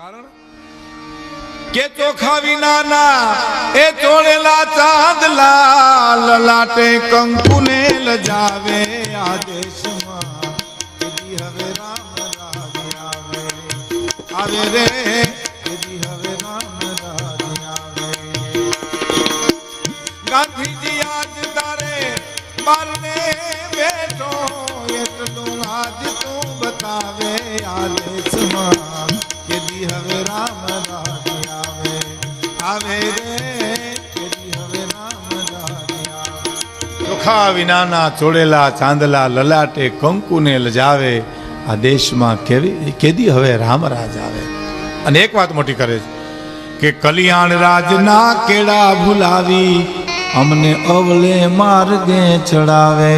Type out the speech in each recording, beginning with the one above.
કારણ? કે ચોખા વિનાના એ ચોળેલા ચાંદલા લલાટે કંકુને લજાવે આ દેશમાં કેદી હવે રામ રાજ આવે. આવે રે હવે રામ રાજ ગાંધીજી આજ તારે બારને બેઠો, એટલું આજ તું બતાવે આ દેશમાં હવે રામ રાજ આવે. આવે રે કેદી ચોખા વિનાના ચોળેલા ચાંદલા લલાટે કંકુને લજાવે. આ દેશમાં કેવી કેદી હવે રામ રાજ આવે. અને એક વાત મોટી કરે છે, કે કલ્યાણ રાજના કેળા ભૂલાવી, અમને અવલે માર્ગે ચડાવે.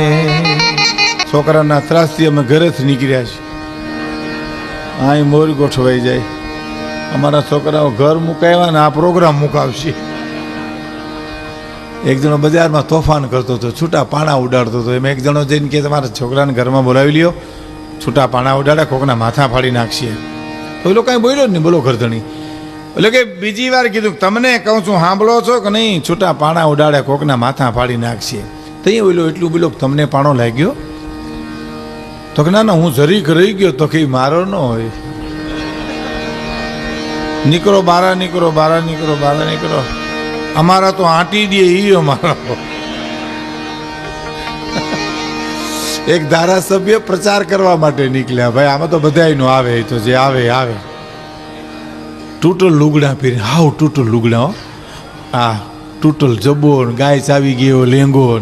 છોકરાના ત્રાસથી અમે ઘરેથી નીકળ્યા છીએ અહીં મોર ગોઠવાઈ જાય. અમારા છોકરાઓ ઘર મુકાવ્યા ને આ પ્રોગ્રામ મુકાવશે. એક જણો બજારમાં તોફાન કરતો હતો, છૂટા પાણા ઉડાડતો હતો. એમ એક જણો જઈને કે તમારા છોકરાને ઘરમાં બોલાવી લ્યો. છૂટા પાણા ઉડાડ્યા કોકના માથા ફાડી નાખશે. તો એ કાંઈ બોલ્યો જ નહીં, બોલો ઘરધણી. એટલે કે બીજી વાર કીધું, તમને કહું છું, સાંભળો છો કે નહીં? છૂટા પાણા ઉડાડ્યા કોકના માથા ફાડી નાખશે. તો એ ઓલો એટલું બોલો તમને પાણો લાગ્યો? તો કે, ના ના, હું જરીક રહી ગયો તો કે મારો ન હોય. નીકળો બારા નીકળો બારા નીકળો બારા, નીકળો. અમારા તો આંટી દે એ અમારા એક ધારાસભ્ય પ્રચાર કરવા માટે નીકળ્યા. ભાઈ, આમાં તો બધાયનું આવે તો જે આવે આવે. તૂટલ લુગડા પહેરી હાવ તૂટલ લુગડા, હા. તૂટલ જબ્બો ગાય ચાવી ગયો લેંગો.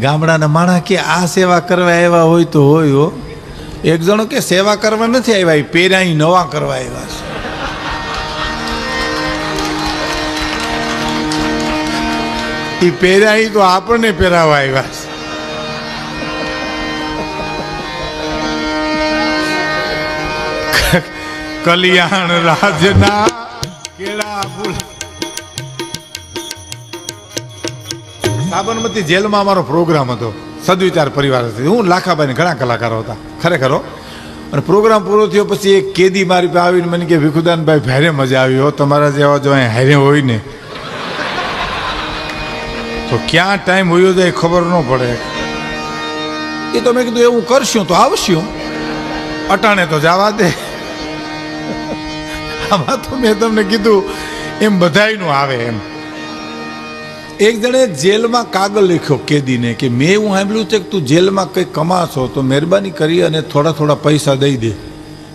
ગામડાના માણા કે આ સેવા કરવા આવ્યા હોય તો હોય, હો. એક જણો કે સેવા કરવા નથી આવ્યા, એ પહેર્યા નવા કરવા આવ્યા છે. એ પહેર્યા તો આપણને પહેરાવા આવ્યા છે. કલ્યાણ રાજના કેળા ફૂલ. સાબરમતી જેલમાં અમારો પ્રોગ્રામ હતો. સદવિચાર પરિવાર હતી. હું લાખાભાઈ ઘણા કલાકારો હતા, ખરેખર અને પ્રોગ્રામ પૂરો થયો પછી એક કેદી મારી પાસે આવીને મને કે, ભીખુદાનભાઈ, ભારે મજા આવી હો. તમારા જેવા જો અહીં હારે હોય ને. તો ક્યાં ટાઈમ હોયો જાય ખબર ન પડે. એ તો મેં કીધું, એવું કરશું તો આવશું. અટાણે તો જવા દે. આમાં તો મેં તમને કીધું, એમ બધાયનું આવે એમ. એક જણે જેલમાં કાગળ લખ્યો કેદીને કે મેં એવું સાંભળ્યું છે કે તું જેલમાં કંઈક કમાશો તો મહેરબાની કરી અને થોડા થોડા પૈસા દઈ દે.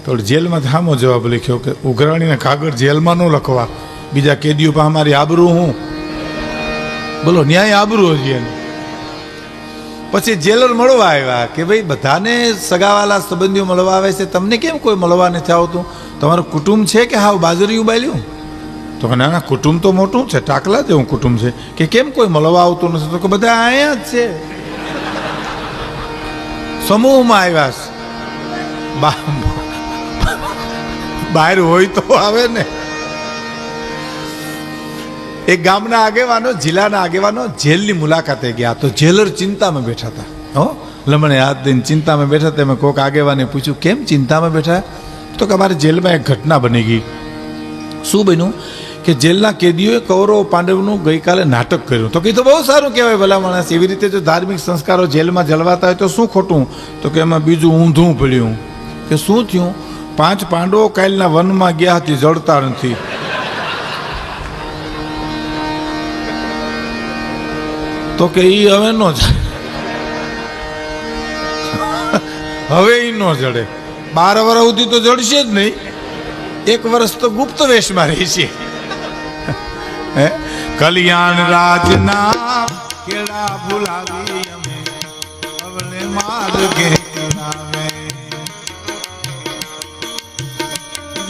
તો જેલમાં સામો જવાબ લખ્યો કે ઉઘરાણીને કાગળ જેલમાં ન લખવા. બીજા કેદીઓ પાસે અમારી આબરૂ હું? બોલો, ન્યાય આબરૂ હજી એને. પછી જેલર મળવા આવ્યા કે ભાઈ, બધાને સગાવાલા સંબંધીઓ મળવા આવે છે. તમને કેમ કોઈ મળવા નથી આવતું? તમારું કુટુંબ છે કે હાવ બાજરી ઉબાલ્યું? તો કે ના કુટુંબ તો મોટું છે ટાકલા જેવું કુટુંબ છે કે કેમ કોઈ મળવા આવતું નથી તો કે બધા અહીંયા જ છે સમૂહમાં આવ્યા છે બહાર હોય તો આવે ને એક ગામના આગેવાનો જિલ્લાના આગેવાનો જેલની મુલાકાતે ગયા તો જેલર ચિંતામાં બેઠા હતા હો લમણે હાથ દઈને ચિંતામાં બેઠા તેમ કોઈક આગેવાને પૂછ્યું કેમ ચિંતામાં બેઠા તો કે અમારે જેલમાં એક ઘટના બની ગઈ શું બન્યું કે જેલના કેદીઓએ કૌરવ પાંડવનું ગઈકાલે નાટક કર્યું. તો કીધું બહુ સારું કહેવાય ભલા માણસ એવી રીતે જો ધાર્મિક સંસ્કારો જેલમાં જલવાતા હોય તો શું ખોટું? તો કે એમાં બીજું ઊંધું પડ્યું કે શું થયું? પાંચ પાંડવો કાલના વનમાં ગયા હતી જળતા નથી. તો કે ઈ હવે નો હવે ઈ નો જડે. બાર વર્ષ સુધી તો જડશે જ નહીં. એક વર્ષ તો ગુપ્ત વેશમાં રહી છે? કલ્યાણ રાજના કેળા ભૂલાવી અમે. અવળે માર્ગે નામે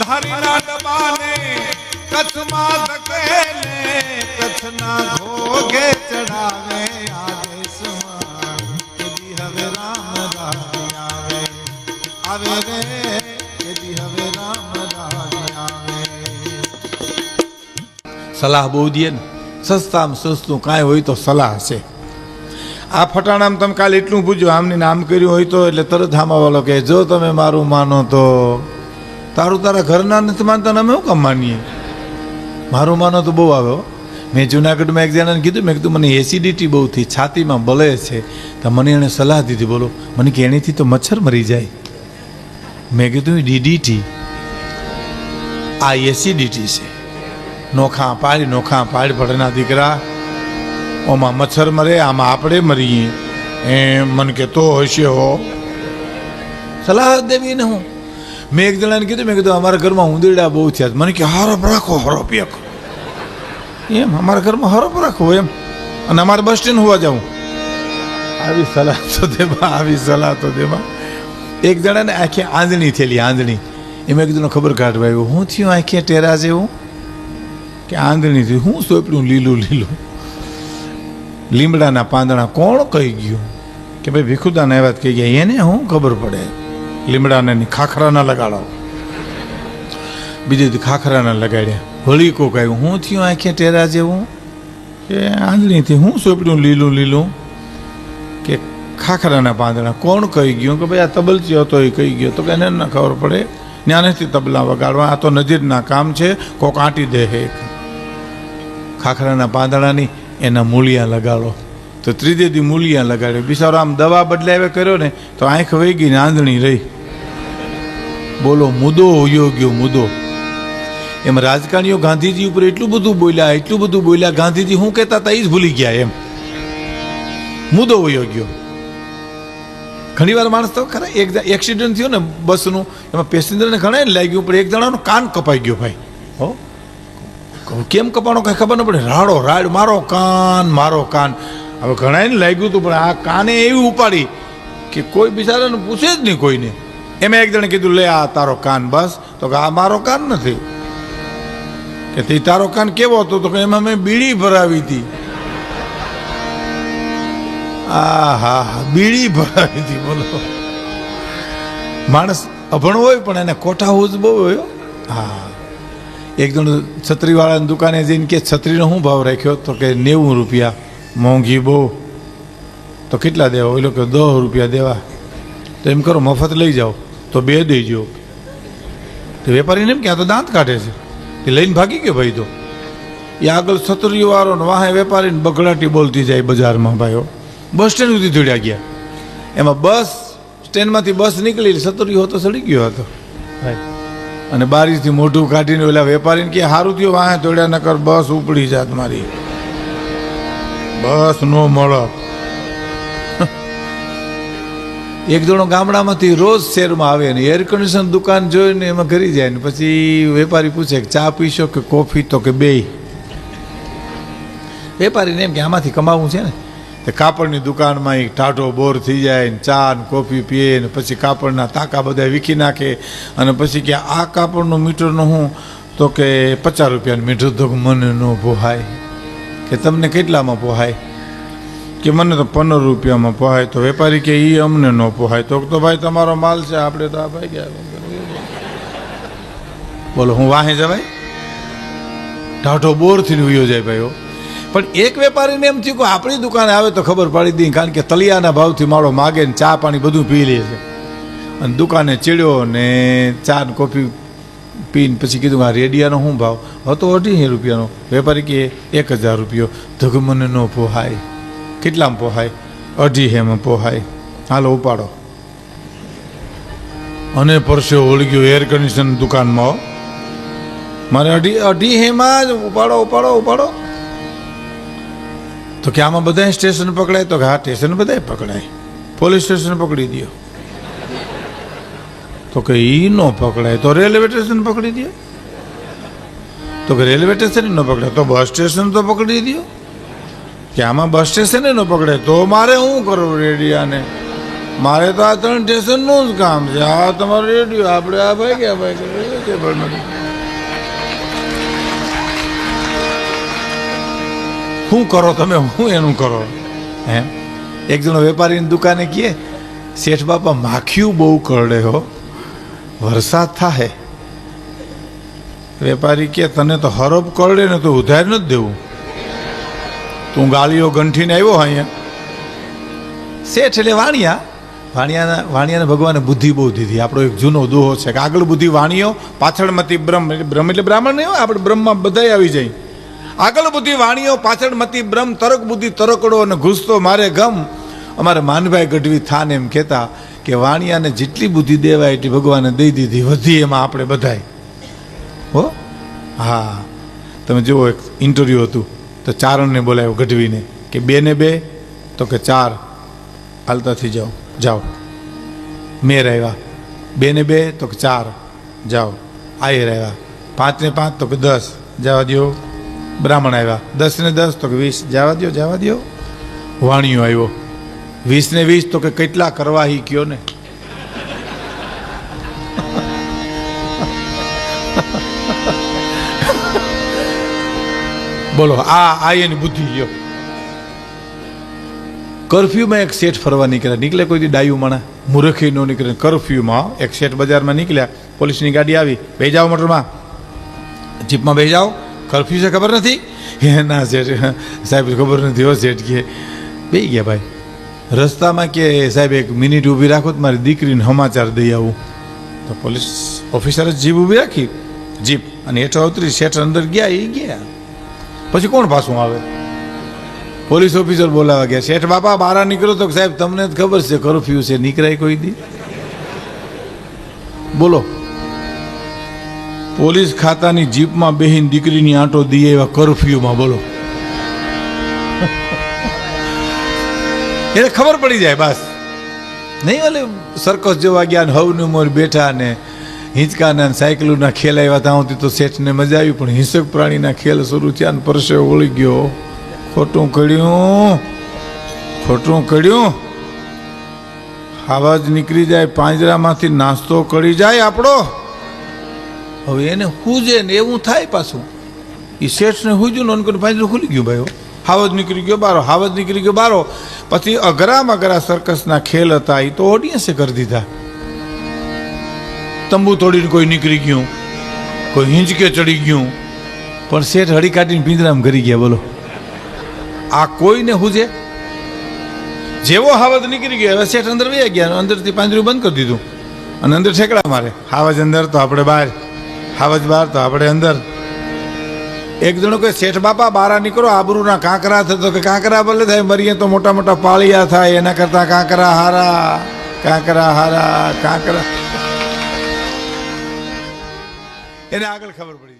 ધારીના ડબાને કચ્છમાં ધકેલે. કચ્છના ઘોઘે ચડાવે આ દેશમાં કેદી હવે રામ રાજ આવે. આવે રે. સલાહ બહુ દે ને. સસ્તામાં સસ્તું કાંઈ હોય તો સલાહ છે. આ ફટાણામાં તમે કાલે એટલું પૂછ્યું આમને નામ કર્યું હોય તો, એટલે તરત હામાવાળો કહે, જો તમે મારું માનો તો. તારું તારા ઘરના નથી માનતા અમે શું કામ માનીએ? મારું માનો તો બહુ આવ્યો મેં જુનાગઢમાં એક જણાને કીધું, મેં કીધું, મને એસિડિટી બહુ થઈ, છાતીમાં બળે છે. તો મને એણે સલાહ દીધી, બોલો, મને કે એણીથી તો મચ્છર મરી જાય. મેં કીધું ડીડીટી આ એસિડિટી છે. નોખા પાડી નોખા પાડી પડેના દીકરા, ઓમાં મચ્છર મરે, આમાં આપણે મરીએ. મને કે તો હશે હો. સલાહ દેવી ને હું. મેં એક જણાને કીધું, મેં કીધું, અમારા ઘરમાં ઉંદરડા બહુ થયા. મને કે હરપ રાખો હરપ એક એમ, અમારા ઘરમાં હરપ રાખો એમ. અને અમારે બસ સ્ટેન્ડ હોવા જવું. આવી સલાહ તો દેવા, આવી સલાહ તો દેવા. એક જણાને આખી આંધણી થયેલી આંધણી એ મેં કીધું ખબર કાઢવા આવ્યું. હું થયું આખી ટેરા જેવું? કે આંધણીથી હું સોંપડ્યું લીલું લીલું. લીમડાના પાંદડા કોણ કહી ગયું? કે ભાઈ ભીખુદાને એવા જ કહી ગયા, એને હું ખબર પડે? લીમડાને ખાખરાના લગાડો. બીજે ખાખરાના લગાડ્યા. વળી કોક આવ્યું, હું થયું આંખે ટેરા જેવું? કે આંધળીથી હું સોંપડ્યું લીલું લીલું? કે ખાખરાના પાંદડા કોણ કહી ગયું? કે ભાઈ આ તબલચી હતો એ કહી ગયો. તો કે એને ના ખબર પડે. જ્ઞાનેથી તબલા વગાડવા, આ તો નજીરના કામ છે, કોક આંટી દે હે ખાખરાના પાંદડાની એના મૂળિયા લગાડો. તો ત્રીજે દી મૂળિયા લગાડ્યો. બિચારો આમ દવા બદલાવે કર્યો ને, તો આંખ વહી ગઈ આંધણી રહી. બોલો મુદ્દો હોયો મુદ્દો એમ રાજકારણીઓ ગાંધીજી ઉપર એટલું બધું બોલ્યા, એટલું બધું બોલ્યા, ગાંધીજી શું કહેતા હતા એ જ ભૂલી ગયા એમ. મુદ્દો હોયો ગયો. ઘણી વાર માણસ તો ખરા, એક એક્સિડન્ટ થયો ને બસનું, એમાં પેસેન્જરને ઘણા લાગ્યું, પણ એક જણાનો કાન કપાઈ ગયો ભાઈ. હો? કેમ કપાણો? કઈ ખબર ન પડે. રાડો, રાડ, મારો કાન મારો કાન. હવે ઘણાને લાગ્યું હતું, પણ આ કાને એવી ઉપાડી કે કોઈ બિચારાને પૂછે જ નહીં કોઈને. એમાં એક જણે કીધું, લે, આ તારો કાન બસ. તો કે, આ મારો કાન નથી. કે, તે તારો કાન કેવો હતો? તો કે, એમાં મેં બીડી ભરાવી હતી. આ હા હા બીડી ભરાવી હતી, બોલો. માણસ અભણ હોય, પણ એને કોઠા હોજ બહુ હોય હો. એક જણ છત્રીવાળાની દુકાને જઈને કે છત્રીનો શું ભાવ રાખ્યો? તો કે, નેવું રૂપિયા. મોંઘી બહુ. તો કેટલા દેવા? એ કે દસ રૂપિયા દેવા. તો એમ કરો, મફત લઈ જાઓ, તો બે દેજો તો વેપારીને એમ કે, આ તો દાંત કાઢે છે. એ લઈને ભાગી ગયો ભાઈ તો. એ આગળ છત્રીવાળો વાહે વેપારીને બગડાટી બોલતી જાય બજારમાં ભાઈઓ બસ સ્ટેન્ડ સુધી દોડ્યા ગયા. એમાં બસ સ્ટેન્ડમાંથી બસ નીકળી, છત્રીઓ હતો સડી ગયો હતો. ભાઈ અને બારીથી મોઢું કાઢીને ઓલા વેપારીને કે સારું થયું, વાહે તોડ્યા નકર બસ ઉપડી જાત મારી. બસ નો મળો. એક જણો ગામડામાંથી રોજ શહેરમાં આવે ને એર કન્ડિશન દુકાન જોઈને એમાં ઘરી જાય ને પછી વેપારી પૂછે કે, ચા પીશો કે, કોફી તો કે બે વેપારીને એમ કે, આમાંથી કમાવું છે ને. તે કાપડની દુકાનમાં એક ટાઢો બોર થઈ જાય ને ચા ને કોફી પીએ ને પછી કાપડના તાકા બધા વીખી નાખે અને પછી કે આ કાપડનું મીટરનું હું તો કે પચાસ રૂપિયાનું મીટર તો મને ન પોહાય. કે તમને કેટલામાં પોહાય? કે મને તો પંદર રૂપિયામાં પોહાય. તો વેપારી કે એ અમને ન પોહાય. તો તો ભાઈ તમારો માલ છે, આપણે તો આ ભાઈ ગયા બોલો, હું વાહે જવાય? ટાઢો બોરથી ઉયો જાય ભાઈઓ પણ એક વેપારીને એમ થયું કે આપણી દુકાને આવે તો ખબર પાડી દઈ કારણ કે તલિયાના ભાવથી માળો માગે ને ચા, પાણી બધું પી લે છે. અને દુકાને ચીડ્યો ને ચા ને કોફી પીને પછી કીધું આ રેડિયાનો શું ભાવ? હતો અઢી રૂપિયાનો. વેપારી કે એક હજાર રૂપિયો. ધગમનનો પોહાય. કેટલામાં પોહાય? અઢી હેમાં પોહાય. હાલો, ઉપાડો. અને પરસે ઓળગ્યો એર કન્ડિશન દુકાનમાં મારે અઢી અઢી હેમાં જ ઉપાડો ઉપાડો ઉપાડો. તો કે આમાં બધા સ્ટેશન પકડાય? તો કે હા, સ્ટેશન બધાય પકડાય. પોલીસ સ્ટેશન પકડી દો તો કે ઈ ન પકડાય. તો રેલવે સ્ટેશન પકડી દો તો કે રેલવે સ્ટેશન ન પકડાય. તો બસ સ્ટેશન તો પકડી દો કે આમાં બસ સ્ટેશન ન પકડે તો મારે શું કરવું રેડિયાને? મારે તો આ ત્રણ સ્ટેશનનું જ કામ છે. આ તમારો રેડિયો, આપણે આ ભાઈ ગયા ભાઈ શું કરો તમે, હું એનું કરો. હે? એક જણો વેપારીની દુકાને કહે શેઠ બાપા, માખિયું બહુ કરડે હો, વરસાદ થાય વેપારી કે, તને તો હરફ કરડે ને તો ઉધાર નથી દેવું. તું ગાળીઓ ગંઠીને આવ્યો અહીંયા. શેઠ એટલે વાણિયા. વાણિયાના, વાણિયાને ભગવાને બુદ્ધિ બહુ દીધી. આપણો એક જૂનો દોહો છે. કે આગળ બુદ્ધિ વાણીઓ પાછળમાંથી બ્રહ્મ, એટલે બ્રહ્મ એટલે બ્રાહ્મણ નહીં આપણે બ્રહ્મમાં બધાય આવી જાય. આગળ બુદ્ધિ વાણીઓ, પાછળ મતી બ્રહ્મ, તરક બુદ્ધિ, તરકડો અને ઘૂસતો મારે ગમ. અમારે માનભાઈ ગઢવી થાન એમ કહેતા કે વાણિયાને જેટલી બુદ્ધિ દેવાય એટલી ભગવાને દઈ દીધી. વધી એમાં આપણે બધાય. હો? હા. તમે જુઓ એક ઇન્ટરવ્યૂ હતું. તો ચારણને બોલાવ્યો ગઢવીને કે બે ને બે, તો કે ચાર. હાલતાથી જાઓ. જાઓ. મેર આવ્યા બે ને બે, તો કે ચાર. જાઓ. આયર આવ્યા પાંચ ને પાંચ, તો કે દસ. જવા દો બ્રાહ્મણ આવ્યા. દસ ને દસ તો કે વીસ. જવા દો જવા દો વાણિયો આવ્યો. વીસ ને વીસ તો કે કેટલા કરવા હી કયો ને? બોલો, આ આ એની બુદ્ધિ લ્યો. કરફ્યુમાં એક શેઠ ફરવા નીકળ્યા. નીકળે કોઈ ડાયું માણા મૂર્ખી નો નીકળે. કર્ફ્યુમાં એક શેઠ બજારમાં નીકળ્યા. પોલીસની ગાડી આવી. બે જાઓ મોટરમાં. જીપમાં બે જાઓ. કર્ફ્યુ છે ખબર નથી? ના, શેઠ, સાહેબ, ખબર નથી હો, શેઠ, કે બે ગયા ભાઈ. રસ્તામાં કે, સાહેબ, એક મિનિટ ઊભી રાખો તો મારી દીકરીને સમાચાર દઈ આવું. તો પોલીસ ઓફિસરે જીપ ઊભી રાખી? જીપ અને હેઠળ ઉતરી શેઠ અંદર ગયા એ ગયા. પછી કોણ પાછું આવે? પોલીસ ઓફિસર બોલાવા ગયા. શેઠ, બાપા, બહાર નીકળો તો સાહેબ, તમને જ ખબર છે કર્ફ્યુ છે, નીકળાય કોઈ દી. બોલો. પોલીસ ખાતાની જીપમાં બેહીન દીકરીની આંટો દઈએ એવા કરફ્યુમાં બોલો. એટલે ખબર પડી જાય બસ. નહીં ઓલે સરકસ જોવા ગયા ને હવની ઉંમર બેઠા ને હિંચકાના સાયકલોના ખેલ આવ્યા ત્યાં સુધી તો શેઠને મજા આવી પણ હિંસક પ્રાણીના ખેલ શરૂ થયા ને પરસે ઓળી ગયો. ખોટું કડ્યું ખોટું કર્યું. આવાજ નીકળી જાય પાંજરામાંથી નાસ્તો કરી જાય આપણો. હવે એને હુજે ને એવું થાય પાછું. એ શેઠને હુજ્યું ને ઓનકર પાંજરું ખુલી ગયું ભાઈ હાવજ નીકળી ગયો બારો હાવજ નીકળી ગયો બારો. પછી અઘરામાં અઘરા સર્કસના ખેલ હતા એ તો ઓડિયન્સે કરી દીધા. તંબુ તોડીને કોઈ નીકળી ગયું, કોઈ હિંચકે ચડી ગયું. પણ શેઠ હળી કાઢીને પિંજરામ કરી ગયા, બોલો. આ કોઈને હુજે? જેવો હાવજ નીકળી ગયો, હવે શેઠ અંદર વહી ગયા, અંદરથી પાંજરું બંધ કરી દીધું. અને અંદર ઠેકડા મારે. હાવજ અંદર તો આપણે બહાર. હાવજ બહાર તો આપણે અંદર. એક જણો કે શેઠ બાપા, બારા નીકળો, આબરૂના કાંકરા થતો કે, કાંકરા ભલે થાય, મરીએ તો મોટા મોટા પાળિયા થાય, એના કરતા કાંકરા હારા કાંકરા હારા, કાંકરા. એને આગળ ખબર પડી